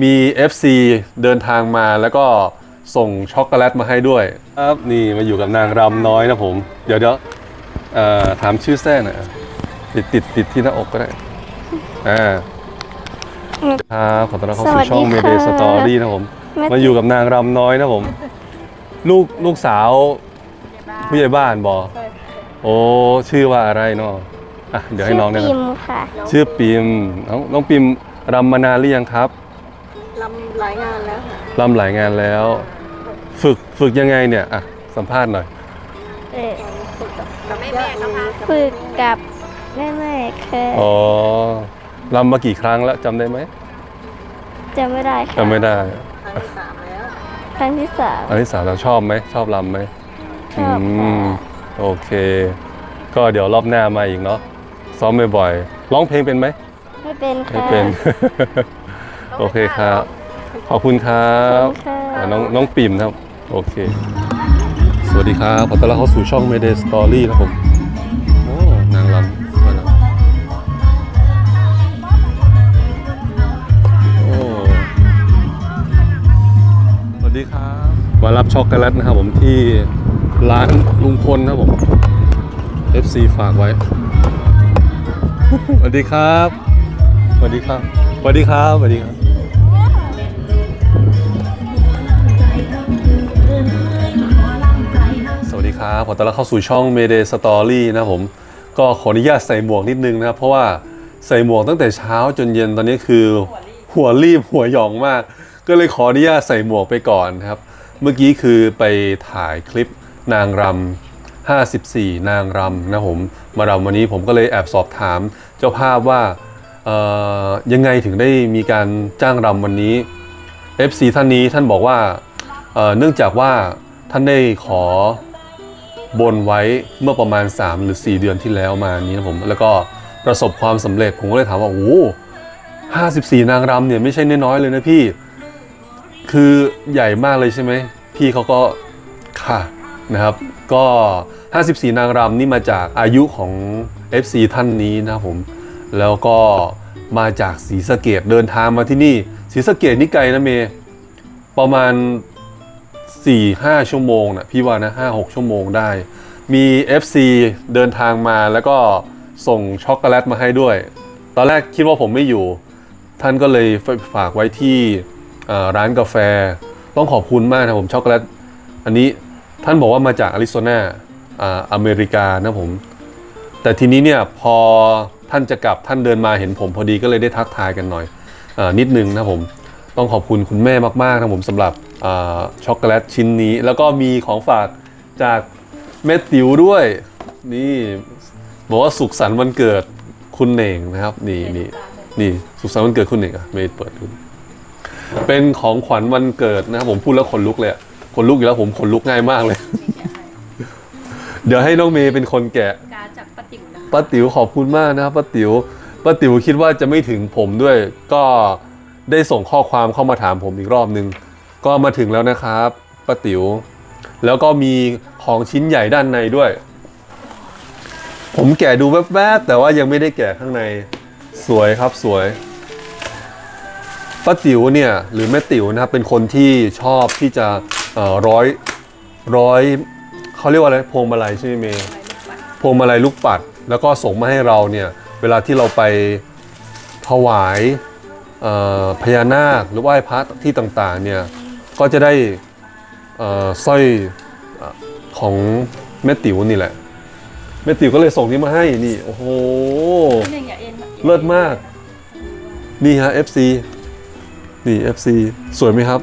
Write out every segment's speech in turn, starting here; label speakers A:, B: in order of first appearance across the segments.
A: มี FC เดินทางมาแล้วก็ส่งช็อกโกแลตมาให้ด้วยครับนี่มาอยู่กับนางรำน้อยนะผม เดี๋ยวเดี๋ยวเอ่อถามชื่อแท้หน่อยติดติดติดที่หน้าอกก็ได้อ่าครับขอต้อนรับเข้าสู่ช่อง
B: สวั
A: เม
B: สดี
A: เด
B: ค่ะ
A: สตอรี่นะผม
B: แม่
A: มาอยู่กับนางรำน้อยนะผม ลูกลูกสาวผู้ใหญ่บ้านบอโอ้ชื่อว่าอะไรเนาะอะเดี๋ยวให้น้อง
B: ชื่
A: แนะ
B: ปิ
A: น
B: มค่ะำ
A: ชื่อปิมน้องน้องปิมรำมานานหรือยังครับ
C: ลำหลายงานแล้วค่ะ
A: รำหลายงานแล้ว ฝึกฝึกยังไงเนี่ยอะสัมภาษณ์หน่อย
B: เออ
C: ฝึกกับกับแม่แม่ก็พา
B: ฝึกกับแม่แม่ๆค่ะ
A: อ๋อรำมากี่ครั้งแล้วจำได้ไหม
B: จำไม่ได้ค่ะ
A: จำไม่ได้
C: ครั้งที่สามแล้ว
B: ครั้งที่สาม
A: อันที่สามเราชอบไหมชอบรำไหม
B: ชอบ
A: อื
B: ค่ะ
A: มโอเค ก็เดี๋ยวรอบหน้ามาอีกเนาะซ้อมบ่อยๆร้องเพลงเป็นไหม
B: ไม่เป็น
A: ไม่
B: ค่ะ
A: เป็น โอเคครับ ขอบคุณครั
B: ขอ
A: บบ
B: คุณค่ะ
A: อ่าน้องน้องปิ่มนะครับ โอเค สวัสดีครับขอต้อนรับเข้าสู่ช่อง Mayday Story นะครับผม โอ้นางรำมาแล้วโอ้สวัสดีครับ มารับช็อกโกแลตนะครับผมที่ร้านลุงพลนะครับผม FC ฝากไว้ สวัสดีครับ สวัสดีครับ สวัสดีครับ สวัสดีครับ ครับขอต้อนรับเข้าสู่ช่อง Mayday Story นะผม ก็ขออนุญาตใส่หมวกนิดนึงนะครับ เพราะว่าใส่หมวกตั้งแต่เช้าจนเย็นตอนนี้คือ หัวรีบหัวหยองมาก ก็เลยขออนุญาตใส่หมวกไปก่อนนะครับ เมื่อกี้คือไปถ่ายคลิปนางรำ54 นางรำนะผม มารำวันนี้ผมก็เลยแอบสอบถามเจ้าภาพว่ายังไงถึงได้มีการจ้างรำวันนี้ FC ท่านนี้ท่านบอกว่าเนื่องจากว่าท่านได้ขอ บนไว้เมื่อประมาณ 3 หรือ 4 เดือนที่แล้วมานี้นะผม แล้วก็ประสบความสำเร็จผมก็เลยถามว่าโอ้ห้าสิบสี่นางรำเนี่ยไม่ใช่น้อยๆเลยนะพี่ คือใหญ่มากเลยใช่ไหม พี่เขาก็ค่ะนะครับ ก็ 54 นางรำนี่มาจากอายุของ FC ท่านนี้นะผม แล้วก็มาจากศรีสะเกดเดินทางมาที่นี่ศรีสะเกดนี่ไกลนะเม ประมาณ 4-5 ชั่วโมงนะพี่ว่านะ5-6 ชั่วโมงได้ มี FC เดินทางมาแล้วก็ส่งช็อกโกแลตมาให้ด้วย ตอนแรกคิดว่าผมไม่อยู่ ท่านก็เลยฝากไว้ที่ร้านกาแฟ ต้องขอบคุณมากนะผมช็อกโกแลต อันนี้ท่านบอกว่ามาจากอาริโซนาอ่าอเมริกานะผม แต่ทีนี้เนี่ยพอท่านจะกลับท่านเดินมาเห็นผมพอดีก็เลยได้ทักทายกันหน่อยอานิดนึงนะผม ต้องขอบคุณคุณแม่มากๆนะผมสำหรับ ช็อกโกแลตชิ้นนี้ แล้วก็มีของฝากจากแม่ติ๋วด้วย นี่บอกว่าสุขสันต์วันเกิดคุณเหน่งนะครับ นี่นี่นี่สุขสันต์วันเกิดคุณเหน่งอะไม่เปิดดูเป็นของขวัญวันเกิดนะครับผมพูดแล้วขนลุกเลยขนลุกอยู่แล้วผมขนลุกง่ายมากเลย เดี๋ยวให้น้องเมย์เป็นคนแกะ
C: การจากป้าติ๋วนะ
A: ป้าติ๋วขอบคุณมากนะครับป้าติ๋วป้าติ๋วคิดว่าจะไม่ถึงผมด้วย ก็ได้ส่งข้อความเข้ามาถามผมอีกรอบนึง ก็มาถึงแล้วนะครับป้าติ๋ว แล้วก็มีของชิ้นใหญ่ด้านในด้วย ผมแกะดูแวบๆแต่ว่ายังไม่ได้แกะข้างในสวยครับสวยป้าติ๋วเนี่ยหรือแม่ติ๋วนะครับเป็นคนที่ชอบที่จะร้อยร้อยเขาเรียกว่าอะไรพวงมาลัยใช่ไหมเมย์พวงมาลัยลูกปัด แล้วก็ส่งมาให้เราเนี่ยเวลาที่เราไปถวายพญานาคหรือไหว้พระที่ต่างๆเนี่ย ก็จะได้เอ่อสร้อยเอ่อของแม่ติ๋วนี่แหละ แม่ติ๋วก็เลยส่งนี้มาให้นี่ โอ้โห
C: หนึ่งอย่าเอ็น
A: เลิศมาก นี่ฮะ FC นี่ FC สวยไหมครับ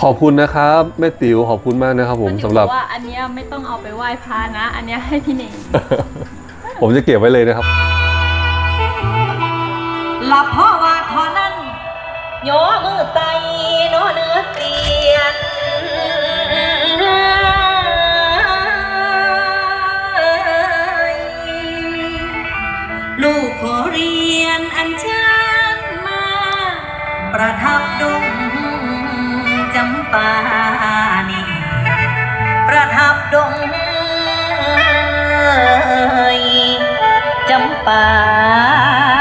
A: ขอบคุณนะครับ แม่ติ๋วขอบคุณมากนะครับผมสำหรับ
C: ว่าอันเนี้ยไม่ต้องเอาไปไหว้พระนะ อันเนี้ยให้พี่เน่ง
A: ผมจะเก็บไว้เลยนะครับ
D: ห โยมือใส่โนเนื้อเสียนลูกขอเรียนอันเชิญมา ประทับดงจำปานีประทับดงจำปา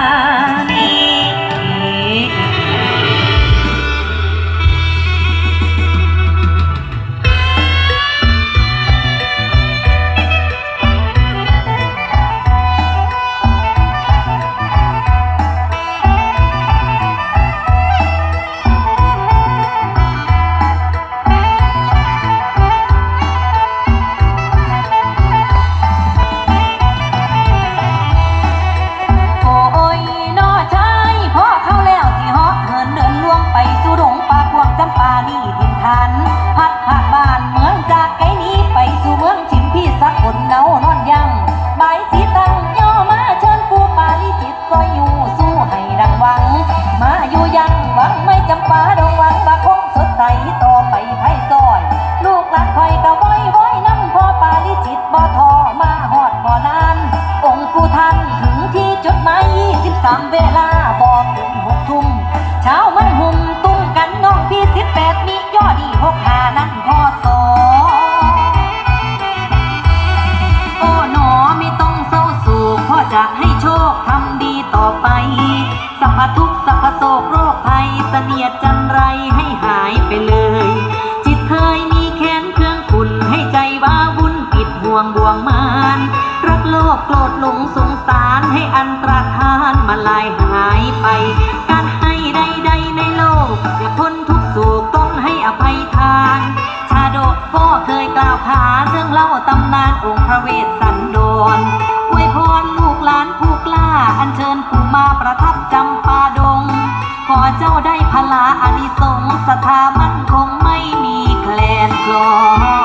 D: เวลาบอกถึงหกทุ่มเช้ามันหุ่มตุ้มกันน้องพี่สิบแปดมียอดีหกหานั้นพอสอโอ้หนอไม่ต้องเศร้าโศกพ่อจะให้โชคทำดีต่อไป สัพพทุกสัพพโศกโรคภัยเสนียดจันไรให้หายไปเลย จิตเคยมีแค้นเครื่องขุนให้ใจว้าวุ่นปิดห่วงบ่วงมานรักโลภโกรธหลงสงสารให้อันตรธาน มาลายหายไป การให้ใดๆในโลก อย่าพ้นทุกข์โศกต้องให้อภัยทาน ชาดกพ่อเคยกล่าวขานเรื่องเล่าตำนานองค์พระเวสสันดรอวยพรลูกหลานผู้กล้า อัญเชิญปู่มาประทับจำปาดง ขอเจ้าได้พลาอานิสงส์สถามันคงไม่มีแคลนคลอน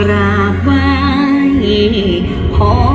D: กราบไหว้ขอ